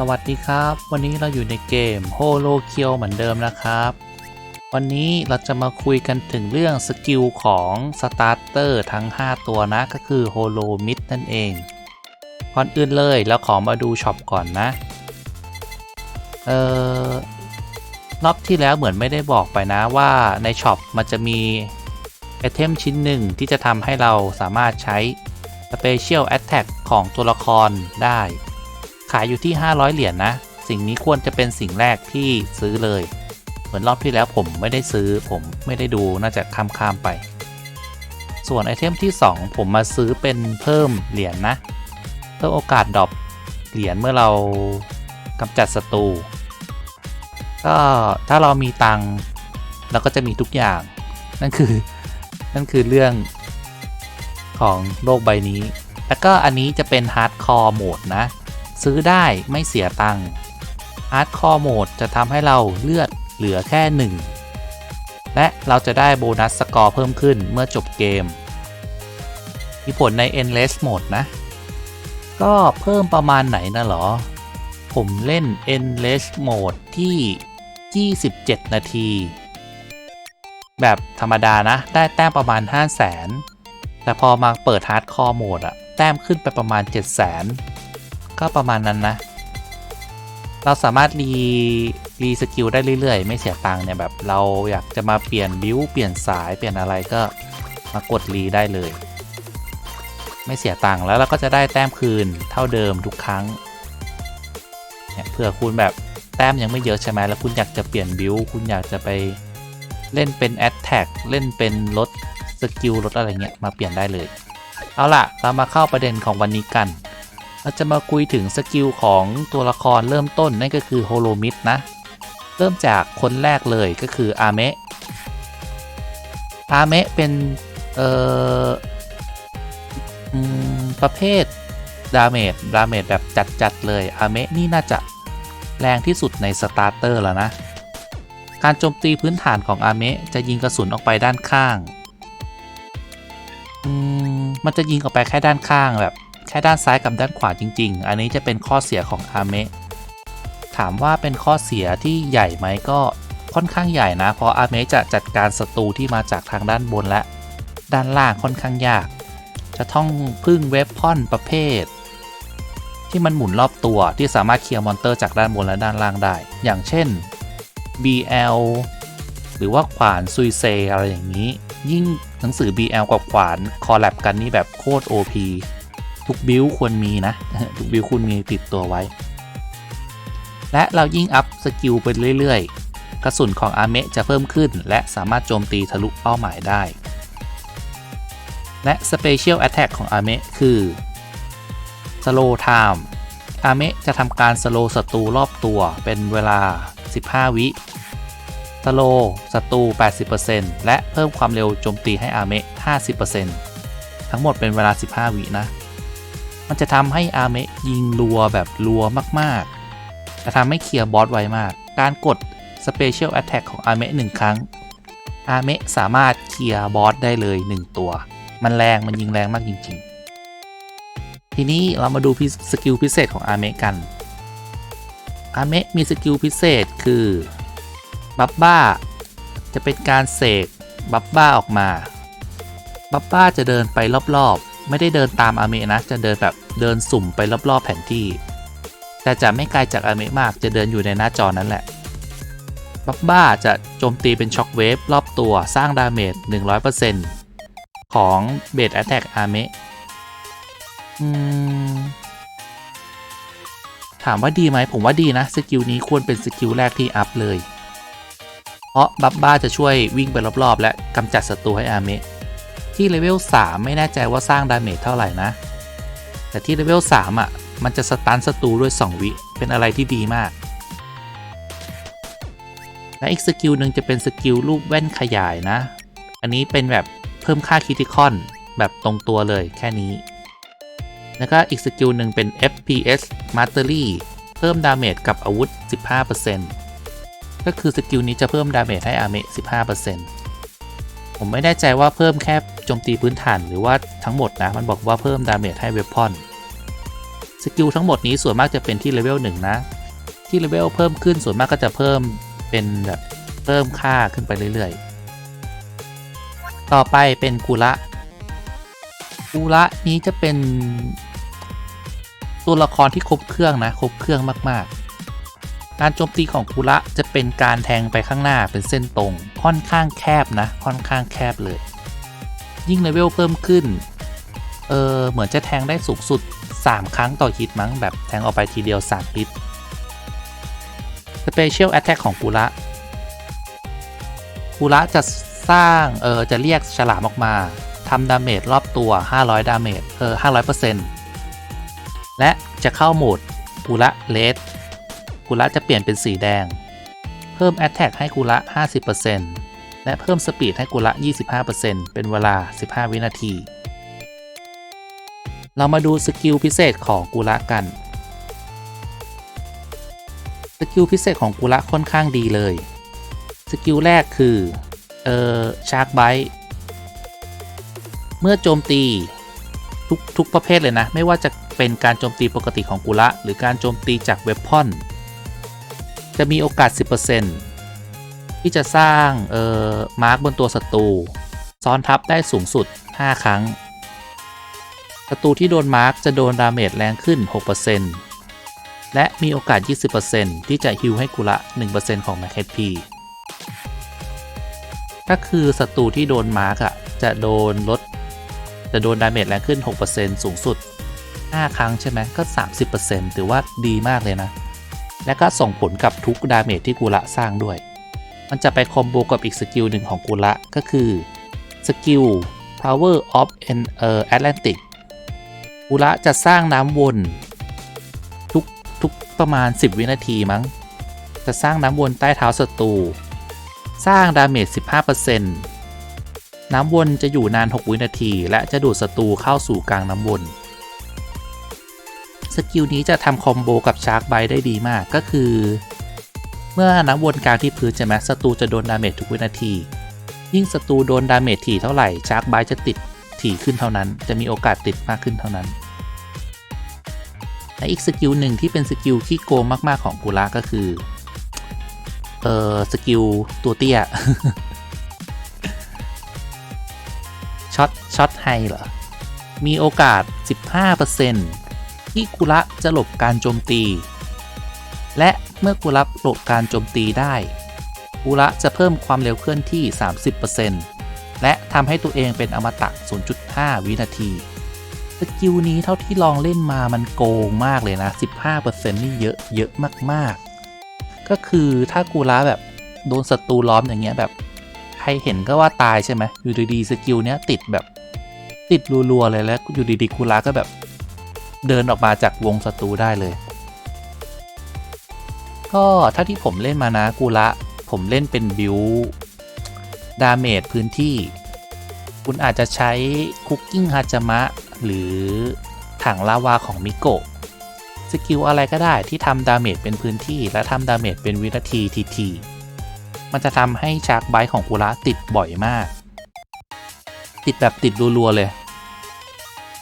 สวัสดีครับ วันนี้เราอยู่ในเกม h o l o k i o เหมือนเดิมนะครับ วันนี้เราจะมาคุยกันถึงเรื่องสกิลของสตาร์เตอร์ทั้ง 5 ตัวนะก็คือ h o l o m i d นั่นเองก่อนอื่นเลยเราขอมาดูช็อปก่อนนะ เออรอบที่แล้วเหมือนไม่ได้บอกไปนะว่าในช็อปมันจะมีไอเทมชิ้นหนึ่งที่จะทำให้เราสามารถใช้ Special Attack ของตัวละครได้ ขายอยู่ที่ 500 เหรียญนนะ สิ่งนี้ควรจะเป็นสิ่งแรกที่ซื้อเลย เหมือนรอบที่แล้วผมไม่ได้ซื้อ ผมไม่ได้ดูน่าจะข้ามข้ามๆไป ส่วนไอเทมที่ 2 ผมมาซื้อเป็นเพิ่มเหรียญนนะ เพิ่มโอกาสดรอปเหรียญเมื่อเรากำจัดศัตรู ก็ถ้าเรามีตังเราก็จะมีทุกอย่าง นั่นคือ นั่นคือเรื่องของโลกใบนี้ แล้วก็อันนี้จะเป็นฮาร์ดคอร์โหมดนะ ซื้อได้ไม่เสียตังค์ฮาร์ดคอร์โหมดจะทำให้เราเลือดเหลือแค่ 1 และเราจะได้โบนัสสกอร์เพิ่มขึ้นเมื่อจบเกม มีผลใน Endless Mode นะ ก็เพิ่มประมาณไหนนะหรอ ผมเล่น Endless Mode ที่ 27 นาที แบบธรรมดานะ ได้แต้มประมาณ 5 0 0 0 0 0แต่พอมาเปิดฮาร์ดคอร์โหมดอะแต้มขึ้นไปประมาณ 7 0 0 0 0 ก็ประมาณนั้นนะ เราสามารถรีรีสกิลได้เรื่อยๆ ไม่เสียตังค์เนี่ยแบบเราอยากจะมาเปลี่ยนบิวเปลี่ยนสายเปลี่ยนอะไรก็มากดรีได้เลย ไม่เสียตังค์แล้วเราก็จะได้แต้มคืนเท่าเดิมทุกครั้งเนี่ยเผื่อคุณแบบแต้มยังไม่เยอะใช่ไหมแล้วคุณอยากจะเปลี่ยนบิวคุณอยากจะไปเล่นเป็นแอตแทกเล่นเป็นลดสกิลลดอะไรเงี้ยมาเปลี่ยนได้เลย เอาล่ะ เรามาเข้าประเด็นของวันนี้กัน เราจะมาคุยถึงสกิลของตัวละครเริ่มต้นนั่นก็คือโฮโลมิดนะ เริ่มจากคนแรกเลยก็คืออาเมะ อาเมะเป็น เอ่อประเภทดาเมจ ดาเมจแบบจัด ๆ เลย อาเมะนี่น่าจะแรงที่สุดในสตาร์เตอร์แล้วนะ การโจมตีพื้นฐานของอาเมะจะยิงกระสุนออกไปด้านข้างมมันจะยิงออกไปแค่ด้านข้างแบบ แค่ด้านซ้ายกับด้านขวาจริง ๆ อันนี้จะเป็นข้อเสียของอาเมะถามว่าเป็นข้อเสียที่ใหญ่ไหมก็ค่อนข้างใหญ่นะ เพราะอาเมะจะจัดการศัตรูที่มาจากทางด้านบนและ ด้านล่างค่อนข้างยาก จะต้องพึ่งเวฟพอนประเภท ที่มันหมุนรอบตัวที่สามารถเคลียร์มอนเตอร์จากด้านบนและด้านล่างได้ อย่างเช่น BL หรือว่าขวานซุยเซอะไรอย่างนี้ ยิ่งหนังสือ BL กับขวานคอลแลบกันนี่แบบโคตร OP ทุกบิลควรมีนะ ทุกบิลคุณมีติดตัวไว้ และเรายิ่งอัพสกิลไปเรื่อยๆ กระสุนของอาเมะจะเพิ่มขึ้น และสามารถโจมตีทะลุเป้าหมายได้ และ Special Attack ของอาเมะคือ Slow Time อาเมะจะทำการสโลศัตรูรอบตัวเป็นเวลา 15 วิสโลศัตรู 80%และเพิ่มความเร็วโจมตีให้อาเมะ 50%ทั้งหมดเป็นเวลา 15 วินะ มันจะทำให้อาเมะยิงรัวแบบรัวมากๆ จะทำให้เคลียร์บอสไวมาก การกด Special Attack ของอาเมะ1ครั้ง อาเมะสามารถเคลียร์บอสได้เลย 1 ตัว มันแรงมันยิงแรงมากจริง ๆ ทีนี้เรามาดูพิสกิลพิเศษของอาเมะกัน อาเมะมีสกิลพิเศษคือบับบ้าจะเป็นการเสกบับบ้าออกมา บับบ้าจะเดินไปรอบ ๆ ไม่ได้เดินตามอาเมะนะ จะเดินแบบเดินสุ่มไปรอบๆแผนที่ แต่จะไม่ไกลจากอาเมะมากจะเดินอยู่ในหน้าจอนั่นแหละบับบ้าจะโจมตีเป็นช็อคเวฟรอบตัวสร้างดาเมจ 100%ของเบสแอตแทกอาเมะอืมถามว่าดีไหมผมว่าดีนะ สกิลนี้ควรเป็นสกิลแรกที่อัพเลย เพราะบับบ้าจะช่วยวิ่งไปรอบๆ และกำจัดศัตรูให้อาเมะ ที่เลเวล3ไม่แน่ใจว่าสร้างดาเมจเท่าไหร่นะ แต่ที่เลเวล3อะ มันจะสตันศัตรูด้วย 2 วิ เป็นอะไรที่ดีมาก และอีกสกิลหนึ่งจะเป็นสกิลรูปแว่นขยายนะ อันนี้เป็นแบบเพิ่มค่าคิติคอนแบบตรงตัวเลยแค่นี้ แล้วก็อีกสกิลหนึ่งเป็น FPS Mastery เพิ่มดาเมจกับอาวุธ 15%ก็คือสกิลนี้จะเพิ่มดาเมจให้อาเมะ15% ผมไม่แน่ใจว่าเพิ่มแค่โจมตีพื้นฐานหรือว่าทั้งหมดนะ มันบอกว่าเพิ่มดาเมจให้เวพอนสกิลทั้งหมดนี้ส่วนมากจะเป็นที่เลเวล1นะ ที่เลเวลเพิ่มขึ้นส่วนมากก็จะเพิ่มเป็นแบบเพิ่มค่าขึ้นไปเรื่อยๆ ต่อไปเป็นกุระกุระนี้จะเป็นตัวละครที่ครบเครื่องนะ ครบเครื่องมากๆ การโจมตีของกุระจะเป็นการแทงไปข้างหน้าเป็นเส้นตรง ค่อนข้างแคบนะ ค่อนข้างแคบเลย ยิ่งเลเวลเพิ่มขึ้น เออเหมือนจะแทงได้สูงสุด 3 ครั้งต่อฮิตมั้งแบบแทงออกไปทีเดียว3ฮิต Special Attack ของกุระกุระจะสร้างเออจะเรียกฉลามออกมาทำดาเมจรอบตัว 500 ดาเมจเออ500%และจะเข้าโหมดกุระเลส กุระจะเปลี่ยนเป็นสีแดง เพิ่ม Attack ให้กุระ 50%และเพิ่มสปีดให้กุระ 25%เป็นเวลา 15 วินาที เรามาดูสกิลพิเศษของกุระกัน สกิลพิเศษของกุระค่อนข้างดีเลย สกิลแรกคือ เอ่อ ชาร์กไบเมื่อโจมตีทุกทุกประเภทเลยนะ ไม่ว่าจะเป็นการโจมตีปกติของกุระหรือการโจมตีจากเวพอน จะมีโอกาส 10%ที่จะสร้างเอ่อมาร์กบนตัวศัตรูซ้อนทับได้สูงสุด 5 ครั้งศัตรูที่โดนมาร์กจะโดนดาเมจแรงขึ้น 6%และมีโอกาส 20%ที่จะฮิวให้กุระ1%ของ Max HP ก็คือศัตรูที่โดนมาร์กอะจะโดนลด จะโดนดาเมจแรงขึ้น 6%สูงสุด 5 ครั้งใช่ไหมก็ 30%ถือว่าดีมากเลยนะ และก็ส่งผลกับทุกดาเมจที่กุระสร้างด้วย มันจะไปคอมโบกับอีกสกิลหนึ่งของกุระก็คือสกิล Power of an Atlantic กุระจะสร้างน้ำวนทุกทุกประมาณ 10 วินาทีมั้ง จะสร้างน้ำวนใต้เท้าศัตรู สร้างดาเมจ 15%น้ำวนจะอยู่นาน 6 วินาที และจะดูดศัตรูเข้าสู่กลางน้ำวน สกิลนี้จะทำคอมโบกับชาร์กไบได้ดีมากก็คือ เมื่อน้ำวนกลางที่พื้นใช่ไหมศัตรูจะโดนดาเมจทุกวินาที ยิ่งศัตรูโดนดาเมจถี่เท่าไหร่ชาร์กไบจะติดถี่ขึ้นเท่านั้น จะมีโอกาสติดมากขึ้นเท่านั้นและอีกสกิลหนึ่งที่เป็นสกิลที่โกงมากๆของกุระก็คือ เออสกิลตัวเตี้ยช็อตช็อตไฮเหรอ มีโอกาส 15% ที่กุระจะหลบการโจมตี และเมื่อกุระหลบการโจมตีได้ กุระจะเพิ่มความเร็วเคลื่อนที่ 30%และทำให้ตัวเองเป็นอมตะ 0.5 วินาทีสกิลนี้เท่าที่ลองเล่นมามันโกงมากเลยนะ 15%นี่เยอะเยอะมากๆ ก็คือถ้ากูระแบบโดนศัตรูล้อมอย่างเงี้ยแบบ ใครเห็นก็ว่าตายใช่ไหมอยู่ดีๆสกิลเนี้ยติดแบบ ติดรัวๆเลยแล้วอยู่ดีๆกูระก็แบบ เดินออกมาจากวงศัตรูได้เลย ก็ถ้าที่ผมเล่นมานะกูระผมเล่นเป็นบิวดาเมจพื้นที่ คุณอาจจะใช้คุกกิ้งฮาจามะ หรือถังลาวาของมิโกะสกิลอะไรก็ได้ที่ทำดาเมจเป็นพื้นที่ และทำดาเมจเป็นวินาทีทีทีมันจะทำให้ชาร์กไบต์ของกุระติดบ่อยมาก ติดแบบติดรัวๆเลย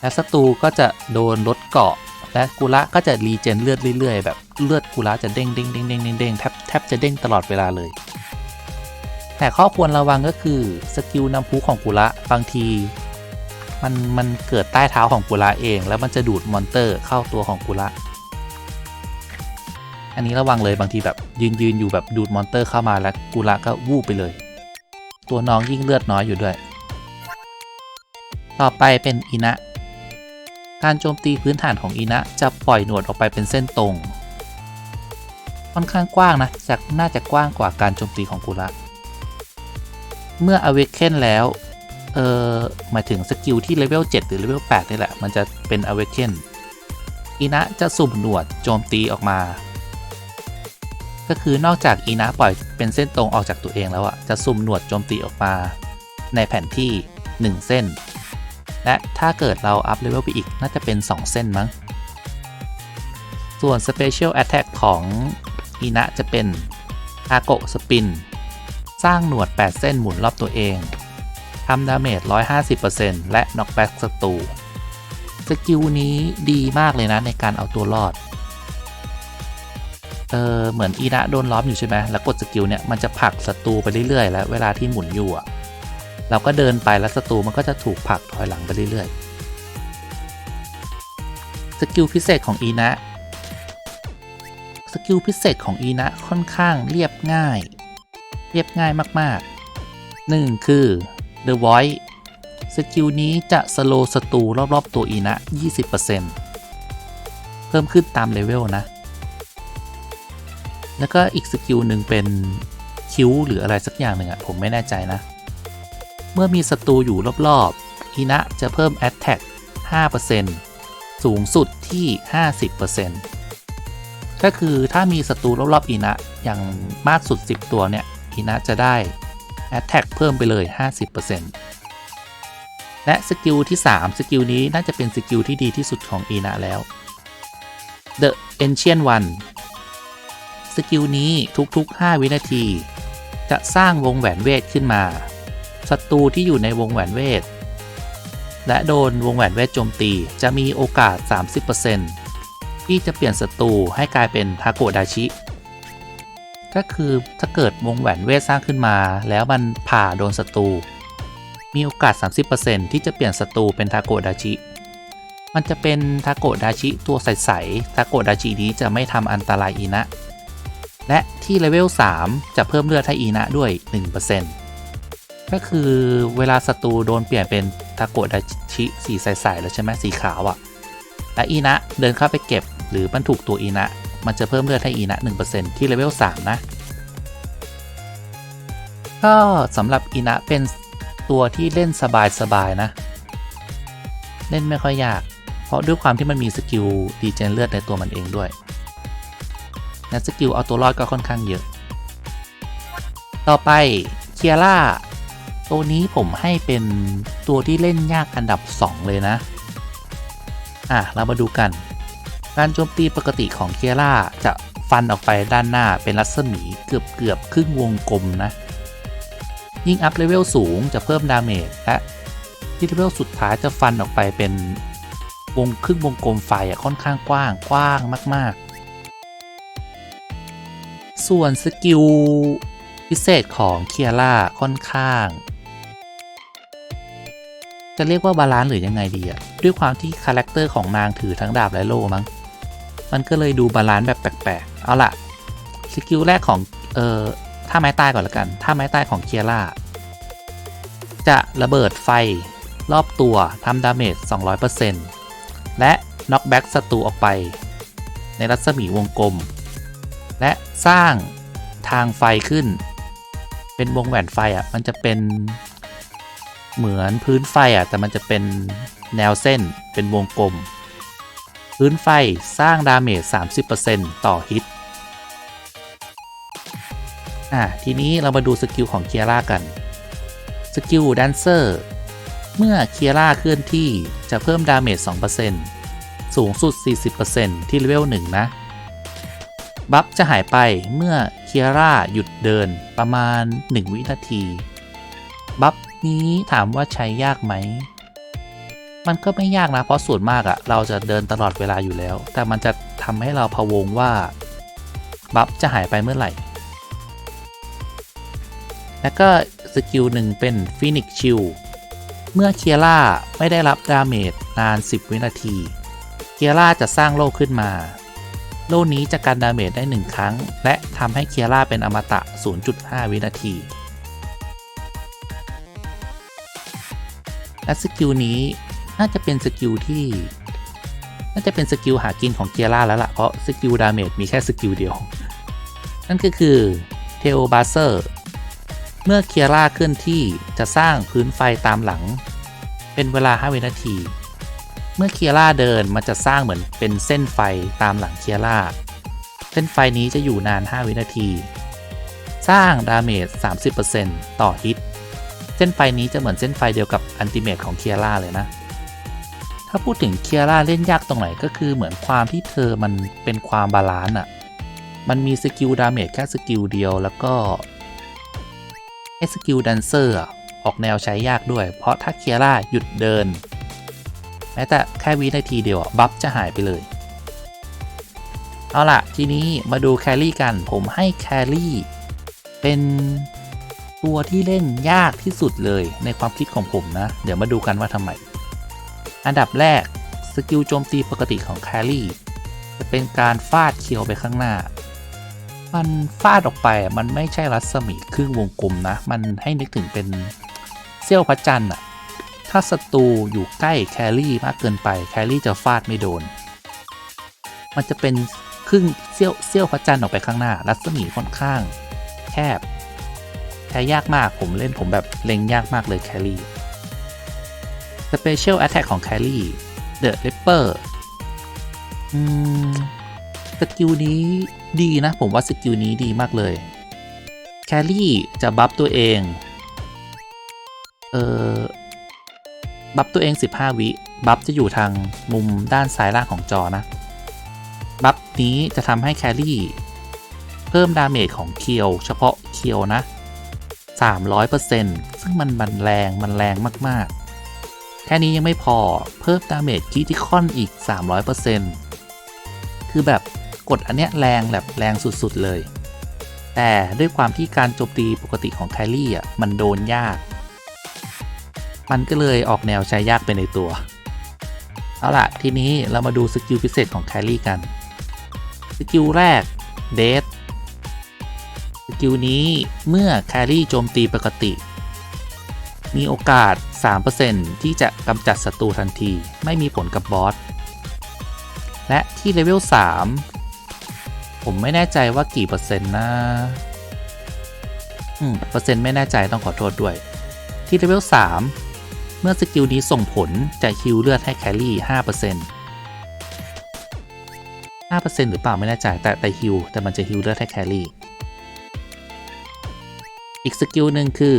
และศัตรูก็จะโดนลดเกาะ และกุระก็จะรีเจนเลือดเรื่อยๆ แบบเลือดกุระจะเด้งเด้งเด้งเด้งเด้งแทบแทบจะเด้งตลอดเวลาเลย แต่ข้อควรระวังก็คือสกิลน้ำพุของกุระบางทีมันมันเกิดใต้เท้าของกุระเอง แล้วมันจะดูดมอนเตอร์เข้าตัวของกุระอันนี้ระวังเลยบางทีแบบยืนยืนอยู่แบบดูดมอนเตอร์เข้ามาแล้วกุระก็วูบไปเลย ตัวน้องยิ่งเลือดน้อยอยู่ด้วย ต่อไปเป็นอินะ การโจมตีพื้นฐานของอินะจะปล่อยหนวดออกไปเป็นเส้นตรง ค่อนข้างกว้างนะจากน่าจะกว้างกว่าการโจมตีของกุระ เมื่อ Awaken แล้ว เออหมายถึงสกิลที่เลเวล7หรือเลเวล8นี่แหละ มันจะเป็น Awaken อินะจะสุ่มหนวดโจมตีออกมา ก็คือนอกจากอินะปล่อยเป็นเส้นตรงออกจากตัวเองแล้วอะจะสุ่มหนวดโจมตีออกมา ในแผนที่ 1 เส้น และถ้าเกิดเราอัพเลเวลไปอีกน่าจะเป็น 2 เส้นมั้ง ส่วน Special Attack ของอินะจะเป็นอาโกสปิน สร้างหนวด 8 เส้นหมุนรอบตัวเองทำดาเมจ 150%และน็อกแบ็กศัตรูสกิลนี้ดีมากเลยนะในการเอาตัวรอด เออเหมือนอีนะโดนล้อมอยู่ใช่ไหมแล้วกดสกิลเนี่ยมันจะผลักศัตรูไปเรื่อยๆ แล้วเวลาที่หมุนอยู่อะ เราก็เดินไปแล้วศัตรูมันก็จะถูกผลักถอยหลังไปเรื่อยๆ สกิลพิเศษของอีนะ สกิลพิเศษของอีนะค่อนข้างเรียบง่าย เรียบง่ายมากๆหนึ่งคือ The Voice สกิลนี้จะสโลศัตรูรอบๆตัวอีนะ 20%เพิ่มขึ้นตามเลเวลนะ แล้วก็อีกสกิลหนึ่งเป็นคิวหรืออะไรสักอย่างหนึ่งอะผมไม่แน่ใจนะ เมื่อมีศัตรูอยู่รอบๆอีนะจะเพิ่ม Attack 5%สูงสุดที่ 50%ก็คือถ้ามีศัตรูรอบๆอีนะอย่างมากสุด 10 ตัวเนี่ยอีนะจะได้ Attack เพิ่มไปเลย 50%และสกิลที่ 3 สกิลนี้น่าจะเป็นสกิลที่ดีที่สุดของอีนะแล้ว The Ancient One สกิลนี้ทุกๆ 5 วินาที จะสร้างวงแหวนเวทขึ้นมา ศัตรูที่อยู่ในวงแหวนเวท และโดนวงแหวนเวทโจมตีจะมีโอกาส 30%ที่จะเปลี่ยนศัตรูให้กลายเป็นทาโกดาชิ ก็คือถ้าเกิดวงแหวนเวทสร้างขึ้นมาแล้วมันผ่าโดนศัตรูมีโอกาส 30%ที่จะเปลี่ยนศัตรูเป็นทาโกดาชิ มันจะเป็นทาโกดาชิตัวใสๆทาโกดาชินี้จะไม่ทำอันตรายอีนะ และที่เลเวล 3 จะเพิ่มเลือดให้อีนะด้วย 1% ก็คือเวลาศัตรูโดนเปลี่ยนเป็นทาโกดาชิสีใสๆแล้วใช่ไหมสีขาวอะ่ะ และอีนะเดินเข้าไปเก็บหรือมันถูกตัวอีนะ มันจะเพิ่มเลือดให้อีนะ 1%ที่เลเวล 3 นะ ก็สำหรับอีนะเป็นตัวที่เล่นสบายๆนะ เล่นไม่ค่อยยาก เพราะด้วยความที่มันมีสกิลดีเจนเลือดในตัวมันเองด้วยและสกิลเอาตัวรอดก็ค่อนข้างเยอะ ต่อไปเคียร่า ตัวนี้ผมให้เป็นตัวที่เล่นยากอันดับ 2 เลยนะ อะ เรามาดูกัน การโจมตีปกติของเคียร่าจะฟันออกไปด้านหน้าเป็นรัศมีเกือบเกือบครึ่งวงกลมนะ ยิ่งอัพเลเวลสูงจะเพิ่มดาเมจและที่เลเวลสุดท้ายจะฟันออกไปเป็นวงครึ่งวงกลมไฟอะค่อนข้างกว้างกว้างมาก ๆ ส่วนสกิลพิเศษของเคียร่าค่อนข้าง จะเรียกว่าบาลานซ์หรือยังไงดีอะด้วยความที่คาแรคเตอร์ของนางถือทั้งดาบและโล่มั้ง มันก็เลยดูบาลานซ์แบบแปลกๆ เอาล่ะ สกิลแรกของ เอ่อท่าไม้ตายก่อนละกันท่าไม้ตายของเคียร่า จะระเบิดไฟรอบตัวทำดาเมจ 200%และน็อกแบ็กศัตรูออกไป ในรัศมีวงกลม และสร้างทางไฟขึ้น เป็นวงแหวนไฟอะ มันจะเป็น เหมือนพื้นไฟอะแต่มันจะเป็นแนวเส้นเป็นวงกลม พื้นไฟสร้างดาเมจ 30%ต่อฮิต อะทีนี้เรามาดูสกิลของเคียร่ากัน สกิลแดนเซอร์ เมื่อเคียร่าเคลื่อนที่จะเพิ่มดาเมจ 2%สูงสุด 40%ที่เลเวล1 นะบัฟจะหายไปเมื่อเคียร่าหยุดเดินประมาณ 1 วินาที บัฟ นี้ถามว่าใช้ยากไหม มันก็ไม่ยากนะ เพราะส่วนมากอะเราจะเดินตลอดเวลาอยู่แล้ว แต่มันจะทำให้เราพะวงว่าบัฟจะหายไปเมื่อไหร่ แล้วก็สกิลหนึ่งเป็นฟินิกชิลเมื่อเคียร่าไม่ได้รับดาเมจนาน 10 วินาที เคียร่าจะสร้างโล่ขึ้นมา โล่นี้จะกันดาเมจได้ 1 ครั้ง และทำให้เคียร่าเป็นอมตะ 0.5 วินาที และสกิลนี้น่าจะเป็นสกิลที่ น่าจะเป็นสกิลหากินของเคียร่าแล้วล่ะ เพราะสกิลดาเมจมีแค่สกิลเดียว นั่นก็คือเทโอบาเซอร์เมื่อเคียร่าเคลื่อนที่จะสร้างพื้นไฟตามหลัง เป็นเวลา 5 วินาที เมื่อเคียร่าเดินมันจะสร้างเหมือนเป็นเส้นไฟตามหลังเคียร่า เส้นไฟนี้จะอยู่นาน 5 วินาที สร้างดาเมจ 30%ต่อฮิต เส้นไฟนี้จะเหมือนเส้นไฟเดียวกับอันติเมตของเคียร่าเลยนะ ถ้าพูดถึงเคียร่าเล่นยากตรงไหนก็คือเหมือนความที่เธอมันเป็นความบาลานซ์อะ มันมีสกิลดาเมจแค่สกิลเดียวแล้วก็ไอ้สกิลแดนเซอร์ออกแนวใช้ยากด้วย เพราะถ้าเคียร่าหยุดเดิน แม้แต่แค่วินาทีเดียวบัฟจะหายไปเลย เอาล่ะ ทีนี้มาดูแครี่กันผมให้แครี่เป็น ตัวที่เล่นยากที่สุดเลยในความคิดของผมนะ เดี๋ยวมาดูกันว่าทำไม อันดับแรก สกิลโจมตีปกติของแครี่จะเป็นการฟาดเคียวไปข้างหน้า มันฟาดออกไปมันไม่ใช่รัศมีครึ่งวงกลมนะ มันให้นึกถึงเป็นเซี่ยวพระจันทร์อะถ้าศัตรูอยู่ใกล้แครี่มากเกินไปแครี่จะฟาดไม่โดน มันจะเป็นครึ่งเซี่ยวเซี่ยวพระจันทร์ออกไปข้างหน้า รัศมีค่อนข้าง แคบ แพ้ยากมากผมเล่นผมแบบเล็งยากมากเลยแครี่ Special Attack ของแครี่ The Ripper อืมสกิลนี้ดีนะ ผมว่าสกิลนี้ดีมากเลย แครี่จะบัฟตัวเอง เออบัฟตัวเอง 15 วิ บัฟจะอยู่ทางมุมด้านซ้ายล่างของจอนะ บัฟนี้จะทำให้แครี่ เพิ่มดาเมจของเคียว เฉพาะเคียวนะ 300%ซึ่งมันมันแรงมันแรงมากๆ แค่นี้ยังไม่พอเพิ่มดาเมจคิติคอนอีก 300%คือแบบกดอันเนี้ยแรงแบบแรงสุดๆเลย แต่ด้วยความที่การโจมตีปกติของแคลรี่อะมันโดนยาก มันก็เลยออกแนวใช้ยากไปในตัว เอาล่ะ ทีนี้เรามาดูสกิลพิเศษของแคลรี่กัน สกิลแรกเดท กิลนี้เมื่อแครี่โจมตีปกติ มีโอกาส 3%ที่จะกำจัดศัตรูทันทีไม่มีผลกับบอส และที่เลเวล 3 ผมไม่แน่ใจว่ากี่เปอร์เซ็นต์นะ อืม เปอร์เซ็นต์ไม่แน่ใจต้องขอโทษด้วย ที่เลเวล 3 เมื่อสกิลนี้ส่งผลจะฮิวเลือดให้แครี่5% 5%หรือเปล่าไม่แน่ใจแต่แต่ฮิวแต่มันจะฮิวเลือดให้แครี่ อีกสกิลหนึ่งคือ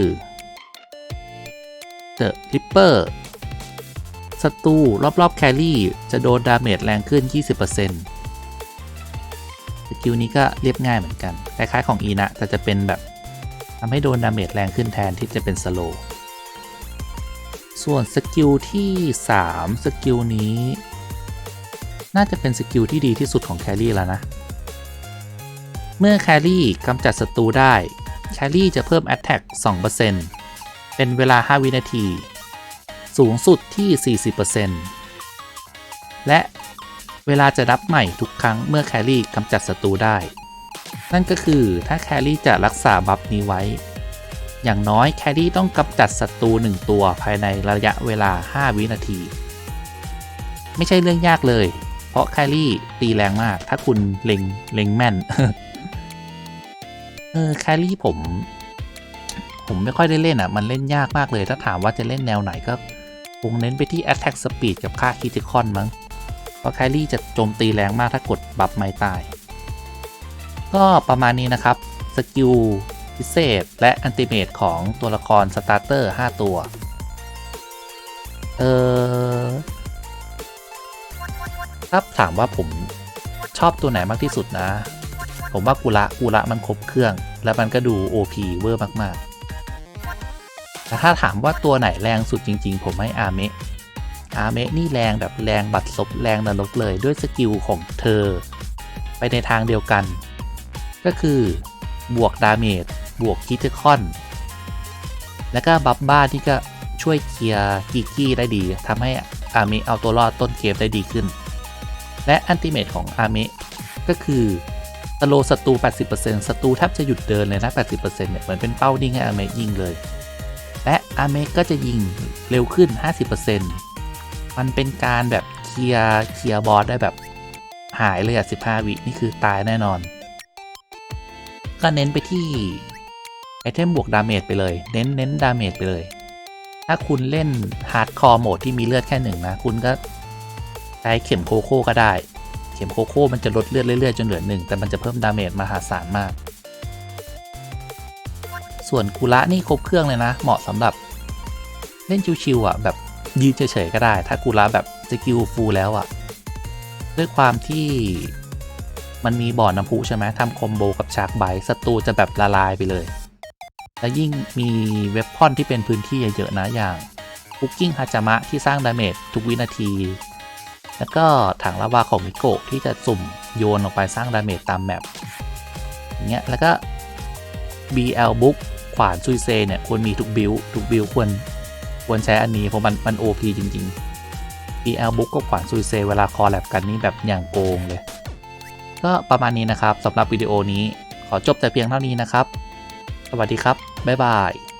The Ripper ศัตรูรอบๆแครี่จะโดนดาเมจแรงขึ้น 20%สกิลนี้ก็เรียบง่ายเหมือนกัน คล้ายๆของอีนะแต่จะเป็นแบบทำให้โดนดาเมจแรงขึ้นแทนที่จะเป็นสโลว์ส่วนสกิลที่ 3 สกิลนี้ น่าจะเป็นสกิลที่ดีที่สุดของแครี่แล้วนะ เมื่อแครี่กำจัดศัตรูได้ แครี่จะเพิ่ม Attack 2%เป็นเวลา 5 วินาที สูงสุดที่ 40%และเวลาจะรับใหม่ทุกครั้งเมื่อแครี่กำจัดศัตรูได้ นั่นก็คือถ้าแครี่จะรักษาบัฟนี้ไว้ อย่างน้อยแครี่ต้องกำจัดศัตรู1ตัวภายในระยะเวลา 5 วินาที ไม่ใช่เรื่องยากเลย เพราะแครี่ตีแรงมากถ้าคุณเล็งเล็งแม่น เออแครี่ผม ผมไม่ค่อยได้เล่นอะ มันเล่นยากมากเลย ถ้าถามว่าจะเล่นแนวไหนก็ คงเน้นไปที่ Attack Speed กับค่า Critical มั้ง เพราะแคลรี่จะโจมตีแรงมากถ้ากดบัฟไม้ตาย ก็ประมาณนี้นะครับ สกิลพิเศษและอันติเมตของตัวละครสตาร์เตอร์ 5 ตัว เออถ้าถามว่าผมชอบตัวไหนมากที่สุดนะ ผมว่ากุระกุระมันครบเครื่อง แล้วมันก็ดู OP เวอร์มากๆแต่ถ้าถามว่าตัวไหนแรงสุดจริง ๆ ผมให้อาเมะอาเมะนี่แรงแบบแรงบัดซบแรงนรกเลยด้วยสกิลของเธอ ไปในทางเดียวกัน ก็คือบวกดาเมจบวกคิทคอน แล้วก็บัฟบ้าที่ก็ช่วยเคลียร์กิกกี้ได้ดีทำให้อาเมะเอาตัวรอดต้นเกมได้ดีขึ้น และอันติเมตของอาเมะก็คือ สโลศัตรู 80%ศัตรูแทบจะหยุดเดินเลยนะ 80%เนี่ยเหมือนเป็นเป้านิ่งให้อาเมะยิงเลย และอาเมะก็จะยิงเร็วขึ้น 50%มันเป็นการแบบเคลียร์เคลียร์บอสได้แบบหายเลยอะ15 วิ นี่คือตายแน่นอน ก็เน้นไปที่ไอเทมบวกดาเมจไปเลย เน้นเน้นดาเมจไปเลย ถ้าคุณเล่นฮาร์ดคอร์โหมดที่มีเลือดแค่หนึ่งนะ คุณก็ใช้เข็มโคโค่ก็ได้ เข็มโคโค่มันจะลดเลือดเรื่อยๆจนเหลือหนึ่งแต่มันจะเพิ่มดาเมจมหาศาลมาก ส่วนกุระนี่ครบเครื่องเลยนะ เหมาะสำหรับ เล่นชิวๆอะแบบยืนเฉยๆก็ได้ ถ้ากุระแบบสกิลฟูลแล้วอะ ด้วยความที่มันมีบ่อน้ำพุใช่ไหมทำคอมโบกับชาร์กไบต์ศัตรูจะแบบละลายไปเลย แล้วยิ่งมีเว็บพอนที่เป็นพื้นที่เยอะๆนะอย่างคุกกิ้งฮาจามะที่สร้างดาเมจทุกวินาที แล้วก็ถังลาวาของมิโกะที่จะสุ่มโยนลงไปสร้างดาเมจตามแมปอย่างเงี้ยแล้วก็ BL Book ขวานซุยเซเนี่ยควรมีทุกบิลทุกบิลควรควรใช้อันนี้เพราะมันมัน OP จริง ๆ BL Book กับขวานซุยเซเวลาคอลแลบกันนี่แบบอย่างโกงเลย ก็ประมาณนี้นะครับสำหรับวิดีโอนี้ขอจบแต่เพียงเท่านี้นะครับ สวัสดีครับ บ๊ายบาย